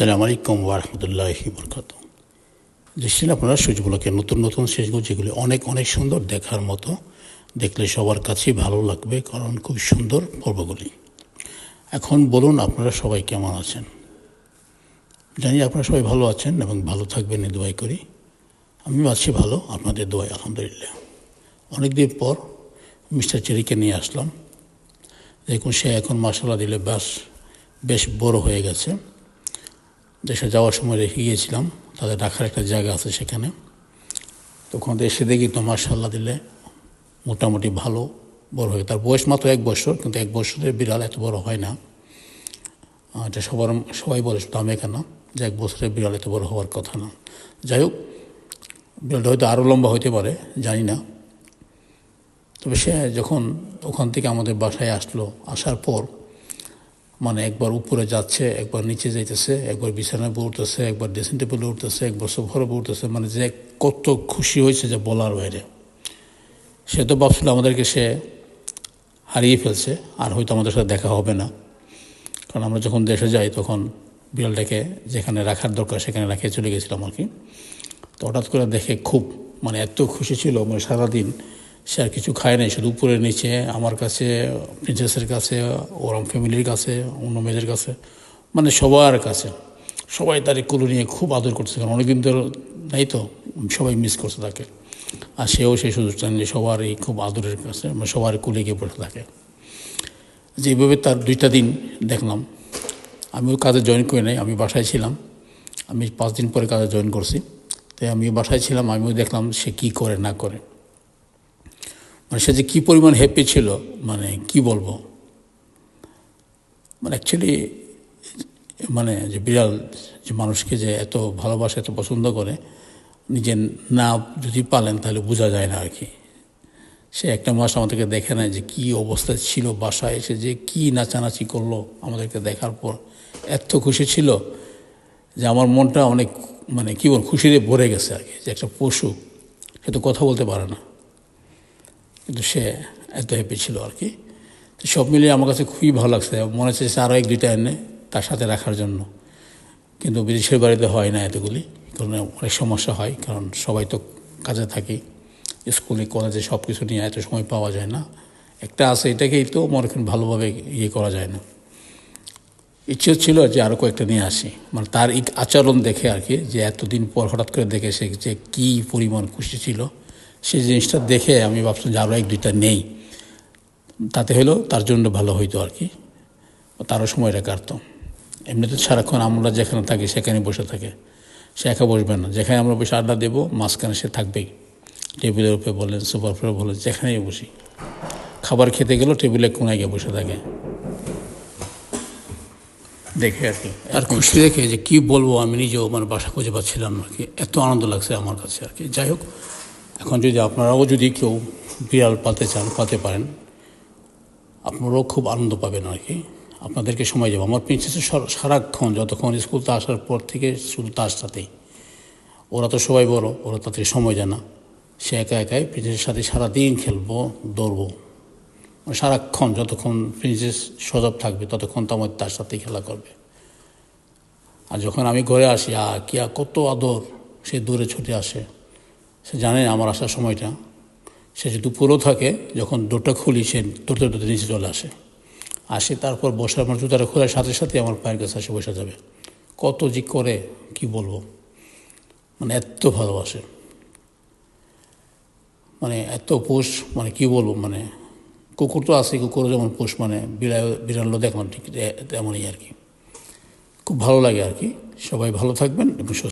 আসসালামু আলাইকুম ওরহমতুল্লাহি বরকাত। দেখছেন আপনারা সুইচগুলোকে নতুন নতুন সুইচগুলো যেগুলি অনেক অনেক সুন্দর দেখার মতো, দেখলে সবার কাছেই ভালো লাগবে কারণ খুব সুন্দর পর্বগুলি। এখন বলুন আপনারা সবাই কেমন আছেন? জানি আপনারা সবাই ভালো আছেন এবং ভালো থাকবেন এই দোয়াই করি। আমি আছি ভালো, আপনাদের দোয়াই, আলহামদুলিল্লাহ। অনেক দিন পর মিস্টার চেরিকে নিয়ে আসলাম। দেখুন সে এখন মশলা দিলে ব্যাস বেশ বড় হয়ে গেছে। দেশে যাওয়ার সময় রেখে গিয়েছিলাম। তাদের রাখার একটা জায়গা আছে সেখানে। তখন এসে দেখি তো মার্শাল্লাহ দিলে মোটামুটি ভালো, বড় হয়ে তার বয়স মাত্র এক বছর, কিন্তু এক বছরের বিড়াল এত বড় হয় না। এটা সবার, সবাই বলে শুধু আমি কেন যে এক বছরের বিড়াল এত বড় হওয়ার কথা না। যাই হোক, বিড়ালটা হয়তো আরও লম্বা হতে পারে, জানি না। তবে সে যখন ওখান থেকে আমাদের বাসায় আসলো, আসার পর মানে একবার উপরে যাচ্ছে, একবার নিচে যাইতেছে, একবার বিছানায় উঠতেছে একবার ড্রেসিং টেবিলে উঠতেছে, একবার সোফারে উঠতেছে মানে যে কত খুশি হয়েছে যে বলার বাইরে। সে তো ভাবছিল আমাদেরকে সে হারিয়ে ফেলছে, আর হয়তো আমাদের সাথে দেখা হবে না। কারণ আমরা যখন দেশে যাই, তখন বিড়ালটাকে যেখানে রাখার দরকার, সেখানে রাখে চলে গেছিলাম আর কি। তো হঠাৎ করে দেখে খুব মানে এত খুশি ছিল মানে সারাদিন সে আর কিছু খায় নাই, শুধু উপরে নিচে, আমার কাছে প্রিন্সেসের কাছে, ওরম ফ্যামিলির কাছে, অন্য মেয়েদের কাছে মানে সবার কাছে। সবাই তার কুলো নিয়ে খুব আদর করছে কারণ অনেকদিন তো নাই তো, সবাই মিস করছে তাকে। আর সেও সেই সুযোগটা নিয়ে সবারই খুব আদরের কাছে মানে সবার কুলে গিয়ে বসে থাকে। যেভাবে তার দুইটা দিন দেখলাম। আমিও কাজে জয়েন করে নাই, আমি বাসায় ছিলাম। আমি পাঁচ দিন পরে কাজে জয়েন করছি। তাই আমি বাসায় ছিলাম, আমিও দেখলাম সে কি করে, না করে। মানে সে যে কী পরিমাণ হ্যাপি ছিল মানে কি বলব? মানে অ্যাকচুয়ালি মানে যে বিড়াল, যে মানুষকে যে এত ভালোবাসে, এত পছন্দ করে নিজে না যদি পালেন তাহলে বোঝা যায় না আর কি সে একটা মাস আমাদেরকে দেখে নেয় যে কী অবস্থা ছিল বাসায়, এসে যে কী নাচানাচি করল আমাদেরকে দেখার পর। এত খুশি ছিল যে আমার মনটা অনেক মানে কী বল খুশিতে ভরে গেছে আর কি যে একটা পশু, সে তো কথা বলতে পারে না। কিন্তু সে এত হ্যাপি ছিল আর কি। সব মিলিয়ে আমার কাছে খুবই ভালো লাগছে। মনে হচ্ছে আরও এক দুইটা এনে তার সাথে রাখার জন্য। কিন্তু বিদেশের বাড়িতে হয় না এতগুলি, কারণ অনেক সমস্যা হয়, কারণ সবাই তো কাজে থাকি। স্কুলে, কলেজে সব কিছু নিয়ে এত সময় পাওয়া যায় না। একটা আছে এটাকেই তো মনে করেন ভালোভাবে ইয়ে করা যায় না। ইচ্ছে ছিল যে আরও কয়েকটা নিয়ে আসি। মানে তার আচরণ দেখে আর কি, যে এতদিন পর হঠাৎ করে দেখে সে যে কী পরিমাণ খুশি ছিল। সেই জিনিসটা দেখে আমি ভাবছিলাম যে আরও এক, দুইটা নেই। তাতে হলেও তার জন্য ভালো হইতো আর কি। তারও সময়টা কাটতো। এমনিতে সারাক্ষণ আমরা যেখানে থাকি সেখানে বসে থাকে। সে একা বসবে না। যেখানে আমরা বসে আড্ডা দেবো, মাঝখানে সে থাকবেই। টেবিলের উপরে বলেন সুপার ফ্লোর বলেন, যেখানেই বসি। খাবার খেতে গেলেও টেবিলে কোনায় গিয়ে বসে থাকে। দেখে আর কি। আর খুশি দেখে যে কী বলব, আমি নিজেও মানে বাসা খুঁজে পাচ্ছিলাম আর কি। এত আনন্দ লাগছে আমার কাছে আর কি। যাই হোক এখন যদি আপনারাও যদি কেউ বিড়াল পাতে চান পাতে পারেন, আপনারাও খুব আনন্দ পাবেন আর কি। আপনাদেরকে সময় যাব আমার প্রিন্সেসের সারাক্ষণ যতক্ষণ স্কুল তো আসার পর থেকে শুধু তার সাথেই ওরা তো সবাই বড়, ওরা তাদের সময় জানা সে একা একাই প্রিন্সেসের সাথে সারাদিন খেলব, দৌড়বো। মানে সারাক্ষণ যতক্ষণ প্রিন্সেস সজব থাকবে, ততক্ষণ তো আমার তার সাথেই খেলা করবে। আর যখন আমি ঘরে আসি, আ, কি আর কত আদর সে দূরে ছুটে আসে। সে জানে আমার আসার সময়টা। সে যদি দুপুরও থাকে, যখন ডোরটা খুলি, সে দৌড়তে দৌড়তে নিচে চলে আসে। আসে তারপর বসে, আমার জুতাটা খোলার সাথে সাথে আমার পায়ের কাছে এসে বসে যাবে। কত যে করে, কি বলব? মানে এত ভালোবাসে। মানে এত পোষ মানে কি বলব মানে কুকুর তো আছে কুকুরও যেমন পোষ মানে বিড়াল, বিড়ালও দেখলাম ঠিক তেমনই আর কি। খুব ভালো লাগে আর কি। সবাই ভালো থাকবেন এবং সুস্থ